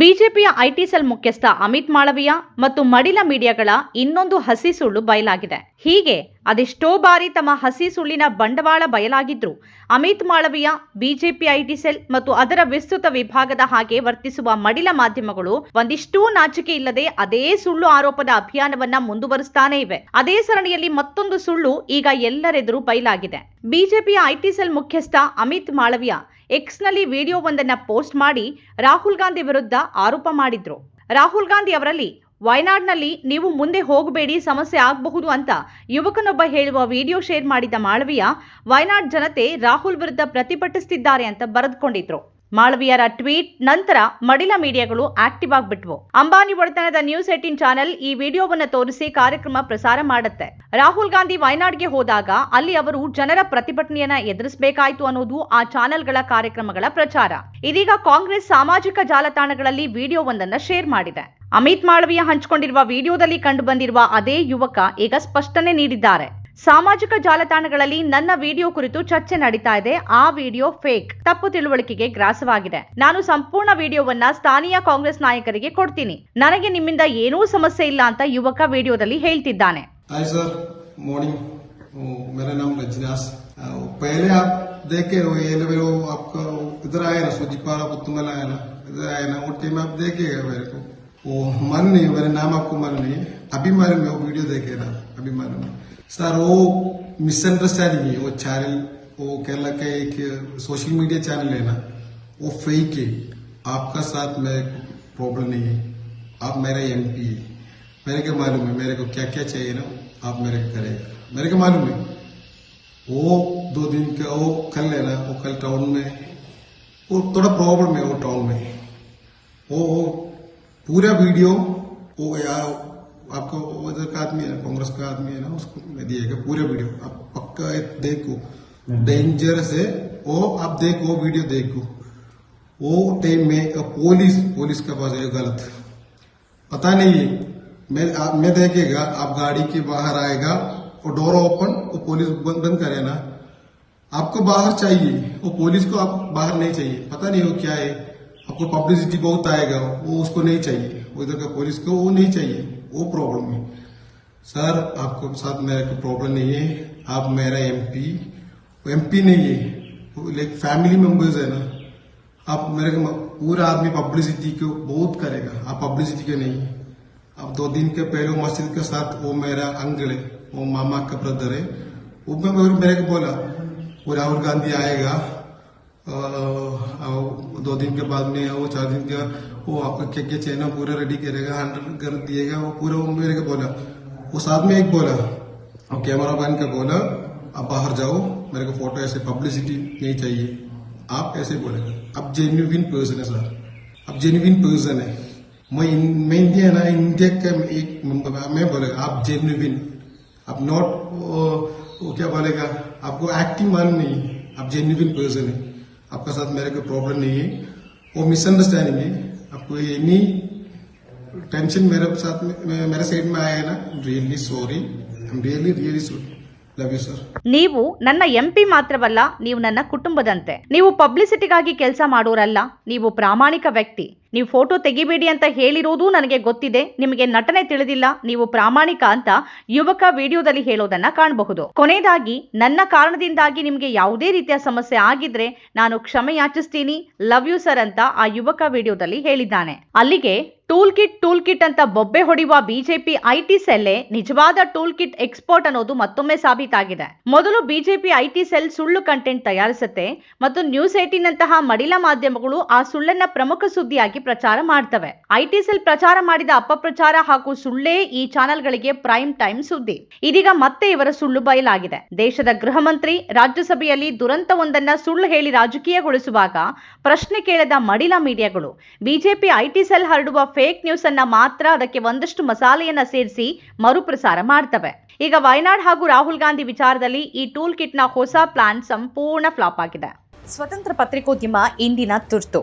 ಬಿಜೆಪಿಯ IT cell ಮುಖ್ಯಸ್ಥ ಅಮಿತ್ ಮಾಳವಿಯಾ ಮತ್ತು ಮಡಿಲ ಮೀಡಿಯಾಗಳ ಇನ್ನೊಂದು ಹಸಿ ಸುಳ್ಳು ಬಯಲಾಗಿದೆ. ಹೀಗೆ ಅದೆಷ್ಟೋ ಬಾರಿ ತಮ್ಮ ಹಸಿ ಸುಳ್ಳಿನ ಬಂಡವಾಳ ಬಯಲಾಗಿದ್ರು. Amit Malviya BJP IT cell ಮತ್ತು ಅದರ ವಿಸ್ತೃತ ವಿಭಾಗದ ಹಾಗೆ ವರ್ತಿಸುವ ಮಡಿಲ ಮಾಧ್ಯಮಗಳು ಒಂದಿಷ್ಟೂ ನಾಚಿಕೆ ಇಲ್ಲದೆ ಅದೇ ಸುಳ್ಳು ಆರೋಪದ ಅಭಿಯಾನವನ್ನ ಮುಂದುವರಿಸ್ತಾನೇ ಇವೆ. ಅದೇ ಸರಣಿಯಲ್ಲಿ ಮತ್ತೊಂದು ಸುಳ್ಳು ಈಗ ಎಲ್ಲರೆದುರು ಬಯಲಾಗಿದೆ. ಬಿಜೆಪಿಯ ಐಟಿ ಸೆಲ್ ಮುಖ್ಯಸ್ಥ ಅಮಿತ್ ಮಾಳವಿಯ ಎಕ್ಸ್ನಲ್ಲಿ ವಿಡಿಯೋವೊಂದನ್ನ ಪೋಸ್ಟ್ ಮಾಡಿ ರಾಹುಲ್ ಗಾಂಧಿ ವಿರುದ್ಧ ಆರೋಪ ಮಾಡಿದ್ರು. ರಾಹುಲ್ ಗಾಂಧಿ ಅವರಲ್ಲಿ ವಯನಾಡ್ನಲ್ಲಿ ನೀವು ಮುಂದೆ ಹೋಗಬೇಡಿ, ಸಮಸ್ಯೆ ಆಗಬಹುದು ಅಂತ ಯುವಕನೊಬ್ಬ ಹೇಳುವ ವಿಡಿಯೋ ಶೇರ್ ಮಾಡಿದ ಮಾಳವಿಯ ವಯನಾಡ್ ಜನತೆ ರಾಹುಲ್ ವಿರುದ್ಧ ಪ್ರತಿಭಟಿಸುತ್ತಿದ್ದಾರೆ ಅಂತ ಬರೆದುಕೊಂಡಿದ್ರು. ಮಾಳವಿಯರ ಟ್ವೀಟ್, ನಂತರ ಮಡಿಲ ಮೀಡಿಯಾಗಳು ಆಕ್ಟಿವ್ ಆಗ್ಬಿಟ್ವು. ಅಂಬಾನಿ ಒಡೆತನದ ನ್ಯೂಸ್ ಏಟೀನ್ ಚಾನೆಲ್ ಈ ವಿಡಿಯೋವನ್ನು ತೋರಿಸಿ ಕಾರ್ಯಕ್ರಮ ಪ್ರಸಾರ ಮಾಡುತ್ತೆ. ರಾಹುಲ್ ಗಾಂಧಿ ವಯನಾಡ್ಗೆ ಹೋದಾಗ ಅಲ್ಲಿ ಅವರು ಜನರ ಪ್ರತಿಭಟನೆಯನ್ನ ಎದುರಿಸಬೇಕಾಯಿತು ಅನ್ನೋದು ಆ ಚಾನೆಲ್ಗಳ ಕಾರ್ಯಕ್ರಮಗಳ ಪ್ರಚಾರ. ಇದೀಗ ಕಾಂಗ್ರೆಸ್ ಸಾಮಾಜಿಕ ಜಾಲತಾಣಗಳಲ್ಲಿ ವಿಡಿಯೋವೊಂದನ್ನು ಶೇರ್ ಮಾಡಿದೆ. ಅಮಿತ್ ಮಾಳವಿಯ ಹಂಚಿಕೊಂಡಿರುವ ವಿಡಿಯೋದಲ್ಲಿ ಕಂಡುಬಂದಿರುವ ಅದೇ ಯುವಕ ಈಗ ಸ್ಪಷ್ಟನೆ ನೀಡಿದ್ದಾರೆ ಸಾಮಾಜಿಕ ಜಾಲತಾಣಗಳಲ್ಲಿ ನನ್ನ ವಿಡಿಯೋ ಕುರಿತು ಚರ್ಚೆ ನಡೀತಾ ಇದೆ ಆ ವಿಡಿಯೋ ಫೇಕ್ ತಪ್ಪು ತಿಳುವಳಿಕೆಗೆ ಗ್ರಾಸವಾಗಿದೆ ನಾನು ಸಂಪೂರ್ಣ ವಿಡಿಯೋವನ್ನ ಸ್ಥಾನೀಯ ಕಾಂಗ್ರೆಸ್ ನಾಯಕರಿಗೆ ಕೊಡ್ತೀನಿ ನನಗೆ ನಿಮ್ಮಿಂದ ಏನೂ ಸಮಸ್ಯೆ ಇಲ್ಲ ಅಂತ ಯುವಕ ವಿಡಿಯೋದಲ್ಲಿ ಹೇಳ್ತಿದ್ದಾನೆ हाय सर मॉर्निंग वो, मेरा नाम रजनास अ, वो पहले आप देखे हो ये लोग वो आपका वो इधर आया ना सुजीपारा पुतुमल आया ना इधर आया ना वो टाइम आप देखेगा मेरे को वो मन नहीं मेरा नाम आपको मन नहीं है अभी मालूम है वो वीडियो देखे ना अभी मालूम है। सर, वो मिसअंडरस्टैंडिंग है, वो चैनल वो केरला का एक सोशल मीडिया चैनल है ना, वो फेक है। आपका साथ में प्रॉब्लम नहीं है। आप मेरा एमपी है। मेरे को मालूम है, मेरे को क्या क्या चाहिए ना, आप मेरे को करेगा मेरे को मालूम है। वो दो दिन का, वो कल है ना, वो कल टाउन में, वो थोड़ा प्रॉब्लम है, वो टाउन में। वो पूरा वीडियो वो यार आपको वो इधर का आदमी है ना कांग्रेस का आदमी है ना उसको मैं दिएगा पूरा वीडियो। आप पक्का देखो। डेंजरस है वो आप देखो वीडियो देखो। वो टाइम में पुलिस पुलिस का पास है गलत। पता नहीं है मैं आप मैं देखेगा आप गाड़ी के बाहर आएगा और डोर ओपन वो पुलिस बंद बंद करे ना। आपको बाहर चाहिए वो पुलिस को आप बाहर नहीं चाहिए। पता नहीं वो क्या है। आपको पब्लिसिटी बहुत आएगा, वो उसको नहीं चाहिए। वो इधर का पुलिस को वो नहीं चाहिए। वो प्रॉब्लम है। सर आपको साथ मेरे को प्रॉब्लम नहीं है। आप मेरा एमपी एमपी नहीं है। लाइक फैमिली मेंबर्स है ना। आप मेरे को पूरा आदमी पब्लिसिटी को बहुत करेगा। आप पब्लिसिटी के नहीं अब दो दिन के पहले मस्जिद के साथ वो मेरा अंकल है। वो मामा का ब्रदर है। वो मेरे को बोला, वो राहुल गांधी आएगा। दो दिन के बाद में वो चार दिन का वो आपका क्या क्या चाहिए ना, पूरा रेडी करेगा हैंडल कर दिएगा, वो पूरा वो मेरे को बोला। वो साथ में एक बोला, और कैमरा मैन का बोला, आप बाहर जाओ, मेरे को फ़ोटो ऐसे पब्लिसिटी नहीं चाहिए। आप ऐसे बोलेगा। आप जेन्यून पर्सन है सर आप जेन्यून पर्सन है। मैं मैं इंडिया ना इंडिया का एक मैं बोलेगा, आप जेन्यून आप नॉट क्या बोलेगा, आपको एक्टिंग मान नहीं, आप जेन्यून पर्सन है। आपका साथ मेरे को प्रॉब्लम नहीं है वो मिसअंडरस्टैंडिंग है आपको एनी टेंशन मेरे साथ में मे- मेरे साइड में आया है ना really sorry I am really really sorry love you sir ನೀವು ನನ್ನ ಎಂಪಿ ಮಾತ್ರವಲ್ಲ ನೀವು ನನ್ನ ಕುಟುಂಬದಂತೆ ನೀವು ಪಬ್ಲಿಸಿಟಿಗಾಗಿ ಕೆಲಸ ಮಾಡೋರಲ್ಲ ನೀವು ಪ್ರಾಮಾಣಿಕ ವ್ಯಕ್ತಿ ನೀವು ಫೋಟೋ ತೆಗಿಬೇಡಿ ಅಂತ ಹೇಳಿರೋದು ನನಗೆ ಗೊತ್ತಿದೆ. ನಿಮಗೆ ನಟನೆ ತಿಳಿದಿಲ್ಲ. ನೀವು ಪ್ರಾಮಾಣಿಕ ಅಂತ ಯುವಕ ವಿಡಿಯೋದಲ್ಲಿ ಹೇಳೋದನ್ನ ಕಾಣಬಹುದು. ಕೊನೆಯದಾಗಿ, ನನ್ನ ಕಾರಣದಿಂದಾಗಿ ನಿಮಗೆ ಯಾವುದೇ ರೀತಿಯ ಸಮಸ್ಯೆ ಆಗಿದ್ರೆ ನಾನು ಕ್ಷಮೆ ಯಾಚಿಸ್ತೀನಿ ಲವ್ ಯು ಸರ್ ಅಂತ ಆ ಯುವಕ ವಿಡಿಯೋದಲ್ಲಿ ಹೇಳಿದ್ದಾನೆ. ಅಲ್ಲಿಗೆ ಟೂಲ್ ಕಿಟ್ ಟೂಲ್ ಕಿಟ್ ಅಂತ ಬೊಬ್ಬೆ ಹೊಡೆಯುವ ಬಿಜೆಪಿ ಐಟಿ ಸೆಲ್ಲೇ ನಿಜವಾದ ಟೂಲ್ ಕಿಟ್ ಎಕ್ಸ್ಪರ್ಟ್ ಅನ್ನೋದು ಮತ್ತೊಮ್ಮೆ ಸಾಬೀತಾಗಿದೆ. ಮೊದಲು ಬಿಜೆಪಿ ಐಟಿ ಸೆಲ್ ಸುಳ್ಳು ಕಂಟೆಂಟ್ ತಯಾರಿಸುತ್ತೆ ಮತ್ತು ನ್ಯೂಸ್ ಏಟೀನ್ ಅಂತಹ ಮಡಿಲ ಮಾಧ್ಯಮಗಳು ಆ ಸುಳ್ಳನ್ನ ಪ್ರಮುಖ ಸುದ್ದಿಯಾಗಿ ಪ್ರಚಾರ ಮಾಡ್ತವೆ. ಐಟಿ ಸೆಲ್ ಪ್ರಚಾರ ಮಾಡಿದ ಅಪಪ್ರಚಾರ ಹಾಗೂ ಸುಳ್ಳೇ ಈ ಚಾನೆಲ್ಗಳಿಗೆ ಪ್ರೈಮ್ ಟೈಮ್ ಸುದ್ದಿ. ಇದೀಗ ಮತ್ತೆ ಇವರ ಸುಳ್ಳು ಬಯಲಾಗಿದೆ. ದೇಶದ ಗೃಹ ಮಂತ್ರಿ ರಾಜ್ಯಸಭೆಯಲ್ಲಿ ದುರಂತವೊಂದನ್ನ ಸುಳ್ಳು ಹೇಳಿ ರಾಜಕೀಯಗೊಳಿಸುವಾಗ ಪ್ರಶ್ನೆ ಕೇಳದ ಮಡಿಲ ಮೀಡಿಯಾಗಳು, ಬಿಜೆಪಿ ಐಟಿ ಸೆಲ್ ಹರಡುವ ಫೇಕ್ ನ್ಯೂಸ್ ಅನ್ನ ಮಾತ್ರ ಅದಕ್ಕೆ ಒಂದಷ್ಟು ಮಸಾಲೆಯನ್ನ ಸೇರಿಸಿ ಮರುಪ್ರಸಾರ ಮಾಡ್ತವೆ. ಈಗ ವಯನಾಡ್ ಹಾಗೂ ರಾಹುಲ್ ಗಾಂಧಿ ವಿಚಾರದಲ್ಲಿ ಈ ಟೂಲ್ ಕಿಟ್ನ ಹೊಸ ಪ್ಲಾನ್ ಸಂಪೂರ್ಣ ಫ್ಲಾಪ್ ಆಗಿದೆ. ಸ್ವತಂತ್ರ ಪತ್ರಿಕೋದ್ಯಮ ಇಂದಿನ ತುರ್ತು.